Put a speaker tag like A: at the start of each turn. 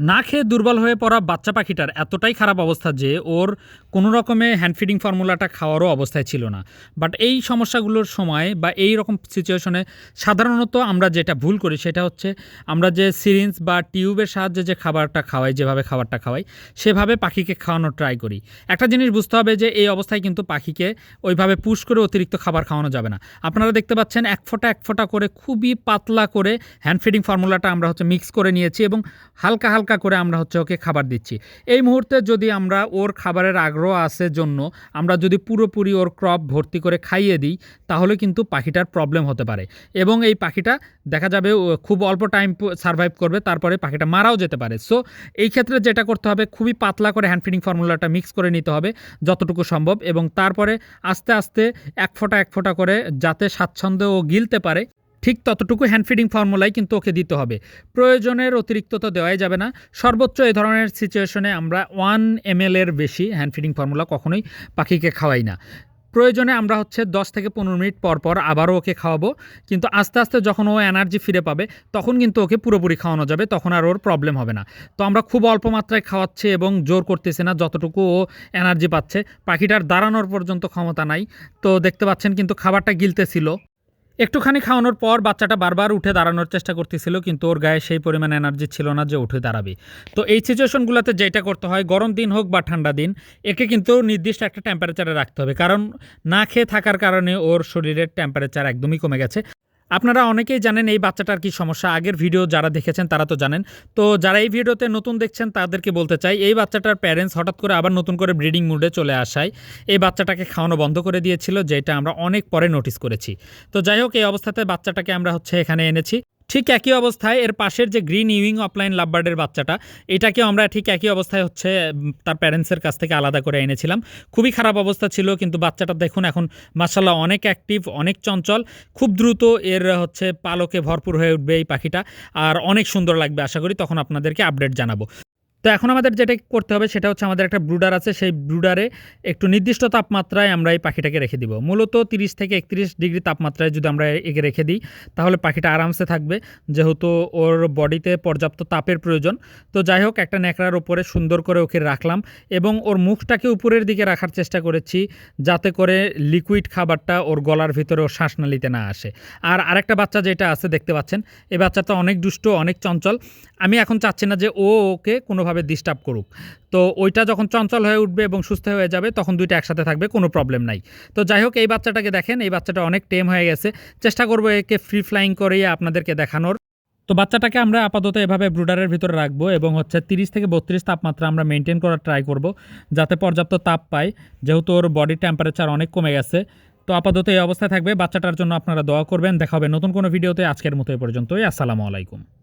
A: না খেয়ে দুর্বল হয়ে পড়া বাচ্চা পাখিটার এতটাই খারাপ অবস্থা যে ওর কোনো রকমে হ্যান্ড ফিডিং ফর্মুলাটা খাওয়ারও অবস্থায় ছিল না। বাট এই সমস্যাগুলোর সময় বা এই রকম সিচুয়েশনে সাধারণত আমরা যেটা ভুল করি সেটা হচ্ছে আমরা যে সিরিঞ্জ বা টিউবের সাহায্যে যে খাবারটা খাওয়াই, যেভাবে খাবারটা খাওয়াই, সেভাবে পাখিকে খাওয়ানোর ট্রাই করি। একটা জিনিস বুঝতে হবে যে এই অবস্থায় কিন্তু পাখিকে ওইভাবে পুশ করে অতিরিক্ত খাবার খাওয়ানো যাবে না। আপনারা দেখতে পাচ্ছেন এক ফোঁটা এক ফোঁটা করে খুবই পাতলা করে হ্যান্ড ফিডিং ফর্মুলাটা আমরা হচ্ছে মিক্স করে নিয়েছি এবং হালকা হালকা করে আমরা হচ্ছে ওকে খাবার দিচ্ছি। এই মুহূর্তে যদি আমরা ওর খাবারের আগ্রহ আছে জন্য আমরা যদি পুরোপুরি ওর ক্রপ ভর্তি করে খাইয়ে দিই, তাহলে কিন্তু পাখিটার প্রবলেম হতে পারে। এবং এই পাখিটা দেখা যাবে খুব অল্প টাইম সার্ভাইভ করবে, তারপরে পাখিটা মারাও যেতে পারে। সো এই ক্ষেত্রে যেটা করতে হবে, খুবই পাতলা করে হ্যান্ড ফিডিং ফর্মুলাটা মিক্স করে নিতে হবে যতটুকু সম্ভব এবং তারপরে আস্তে আস্তে এক ফোঁটা এক ফোঁটা করে যাতে স্বাচ্ছন্দ্যে ও গিলতে পারে। ঠিক ততটুকু হ্যান্ড ফিডিং ফর্মুলাই কিন্তু ওকে দিতে হবে। প্রয়োজনের অতিরিক্ত তো দেওয়াই যাবে না। সর্বোচ্চ এই ধরনের সিচুয়েশনে আমরা ওয়ান এম এর বেশি হ্যান্ড ফিডিং ফর্মুলা কখনোই পাখিকে খাওয়াই না। প্রয়োজনে আমরা হচ্ছে 10 থেকে পনেরো মিনিট পর পর আবারও ওকে খাওয়াবো। কিন্তু আস্তে আস্তে যখন ও এনার্জি ফিরে পাবে, তখন কিন্তু ওকে পুরোপুরি খাওয়ানো যাবে, তখন আর ওর প্রবলেম হবে না। তো আমরা খুব অল্প মাত্রায় খাওয়াচ্ছি এবং জোর করতেছি না যতটুকু ও এনার্জি পাচ্ছে। পাখিটার দাঁড়ানোর পর্যন্ত ক্ষমতা নাই। তো দেখতে পাচ্ছেন কিন্তু খাবারটা গিলতেছিল। একটুখানি খাওয়ানোর পর বাচ্চাটা বারবার উঠে দাঁড়ানোর চেষ্টা করতেছিল, কিন্তু ওর গায়ে সেই পরিমাণ এনার্জি ছিল না যে উঠে দাঁড়াবে। তো এই সিচুয়েশনগুলোতে যেটা করতে হয়, গরম দিন হোক বা ঠান্ডা দিন, একে কিন্তু নির্দিষ্ট একটা টেম্পারেচারে রাখতে হবে। কারণ না খেয়ে থাকার কারণে ওর শরীরের টেম্পারেচার একদমই কমে গেছে। আপনারা অনেকেই জানেন এই বাচ্চাটার কি সমস্যা। আগের ভিডিও যারা দেখেছেন তারা তো জানেন। তো যারা এই ভিডিওতে নতুন দেখছেন তাদেরকে বলতে চাই, এই বাচ্চাটার প্যারেন্টস হঠাৎ করে আবার নতুন করে ব্রিডিং মুডে চলে আসায় এই বাচ্চাটাকে খাওয়ানো বন্ধ করে দিয়েছিল, যেটা আমরা অনেক পরে নোটিস করেছি। তো যাই হোক, এই অবস্থাতে বাচ্চাটাকে আমরা হচ্ছে এখানে এনেছি। ঠিক একই অবস্থায় এর পাশের যে গ্রিন ইউইং অফলাইন লাভবার্ডের বাচ্চাটা, এটাকেও আমরা ঠিক একই অবস্থায় হচ্ছে তার প্যারেন্টসের কাছ থেকে আলাদা করে এনেছিলাম। খুবই খারাপ অবস্থা ছিল, কিন্তু বাচ্চাটা দেখুন এখন মাসাল্লাহ অনেক অ্যাক্টিভ অনেক চঞ্চল। খুব দ্রুত এর হচ্ছে পালকে ভরপুর হয়ে উঠবে এই পাখিটা, আর অনেক সুন্দর লাগবে, আশা করি তখন আপনাদেরকে আপডেট জানাব। তো এখন আমাদের যেটা করতে হবে সেটা হচ্ছে আমাদের একটা ব্রুডার আছে, সেই ব্রুডারে একটু নির্দিষ্ট তাপমাত্রায় আমরা এই পাখিটাকে রেখে দিব। মূলত তিরিশ থেকে একত্রিশ ডিগ্রি তাপমাত্রায় যদি আমরা একে রেখে দিই, তাহলে পাখিটা আরামসে থাকবে, যেহেতু ওর বডিতে পর্যাপ্ত তাপের প্রয়োজন। তো যাই হোক, একটা ন্যাকড়ার উপরে সুন্দর করে ওকে রাখলাম এবং ওর মুখটাকে উপরের দিকে রাখার চেষ্টা করেছি, যাতে করে লিকুইড খাবারটা ওর গলার ভিতরে ওর শ্বাসনালীতে না আসে। আর আরেকটা বাচ্চা যেটা আছে, দেখতে পাচ্ছেন এই বাচ্চাটা অনেক দুষ্ট, অনেক চঞ্চল। আমি এখন চাচ্ছি না যে ও ওকে কোনোভাবে ডিস্টার্ব করুক। তো ওইটা যখন চঞ্চল হয়ে উঠবে এবং সুস্থ হয়ে যাবে, তখন দুইটা একসাথে থাকবে, কোনো প্রবলেম নাই। তো যাই হোক, এই বাচ্চাটাকে দেখেন, এই বাচ্চাটা অনেক টেম হয়ে গেছে। চেষ্টা করব একে ফ্রি ফ্লাইং করেই আপনাদেরকে দেখানোর। তো বাচ্চাটাকে আমরা আপাতত এভাবে ব্রুডারের ভিতরে রাখব এবং হচ্ছে তিরিশ থেকে বত্রিশ তাপমাত্রা আমরা মেনটেন করার ট্রাই করব, যাতে পর্যাপ্ত তাপ পায় যেহেতু ওর বডি টেম্পারেচার অনেক কমে গেছে। তো আপাতত এই অবস্থায় থাকবে। বাচ্চাটার জন্য আপনারা দোয়া করবেন। দেখা হবে নতুন কোনো ভিডিওতে আজকের মতো এ পর্যন্তই। আসসালামু আলাইকুম।